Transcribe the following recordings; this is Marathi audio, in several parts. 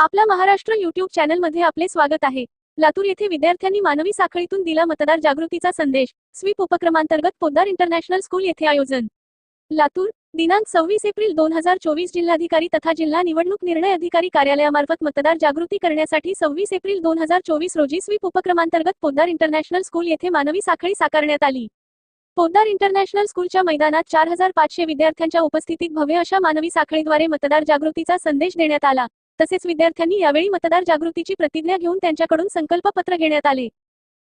आपला महाराष्ट्र युट्यूब चॅनलमध्ये आपले स्वागत आहे. लातूर येथे विद्यार्थ्यांनी मानवी साखळीतून दिला मतदार जागृतीचा संदेश. स्वीप उपक्रमांतर्गत पोद्दार इंटरनॅशनल स्कूल येथे आयोजन. लातूर दिनांक सव्वीस एप्रिल दोन हजार चोवीस जिल्हाधिकारी तथा जिल्हा निवडणूक निर्णय अधिकारी कार्यालयामार्फत मतदार जागृती करण्यासाठी सव्वीस एप्रिल दोन हजार चोवीस रोजी स्वीप उपक्रमांतर्गत पोद्दार इंटरनॅशनल स्कूल येथे मानवी साखळी साकारण्यात आली. पोद्दार इंटरनॅशनल स्कूलच्या मैदानात चार हजार पाचशे विद्यार्थ्यांच्या उपस्थितीत भव्य अशा मानवी साखळीद्वारे मतदार जागृतीचा संदेश देण्यात आला. तसेच विद्यार्थ्यांनी यावेळी मतदार जागृतीची प्रतिज्ञा घेऊन त्यांच्याकडून संकल्प पत्र घेण्यात आले.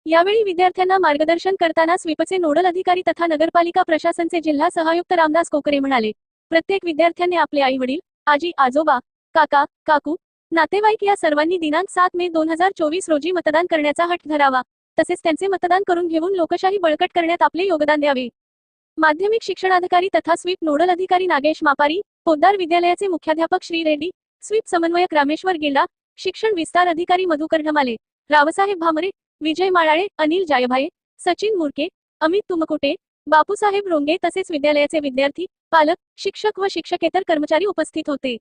यावेळी विद्यार्थ्यांना मार्गदर्शन करताना स्वीपचे नोडल अधिकारी तथा नगरपालिका प्रशासनचे जिल्हा सहायुक्त रामदास कोकरे म्हणाले प्रत्येक विद्यार्थ्याने आपले आई वडील आजी आजोबा काका काकू नातेवाईक या सर्वांनी दिनांक सात मे दोन हजार चोवीस रोजी मतदान करण्याचा हट धरावा. तसेच त्यांचे मतदान करून घेऊन लोकशाही बळकट करण्यात आपले योगदान द्यावे. माध्यमिक शिक्षणाधिकारी तथा स्वीप नोडल अधिकारी नागेश मापारी पोद्दार विद्यालयाचे मुख्याध्यापक श्री रेड्डी स्वीप समन्वयक रामेश्वर गिल्डा शिक्षण विस्तार अधिकारी मधुकर ढमाले रावसाहेब भामरे विजय माळाळे अनिल जायभाये सचिन मुरके अमित तुमकुटे बापूसाहेब रोंगे तसेच विद्यालयाचे विद्यार्थी पालक शिक्षक व शिक्षकेतर कर्मचारी उपस्थित होते.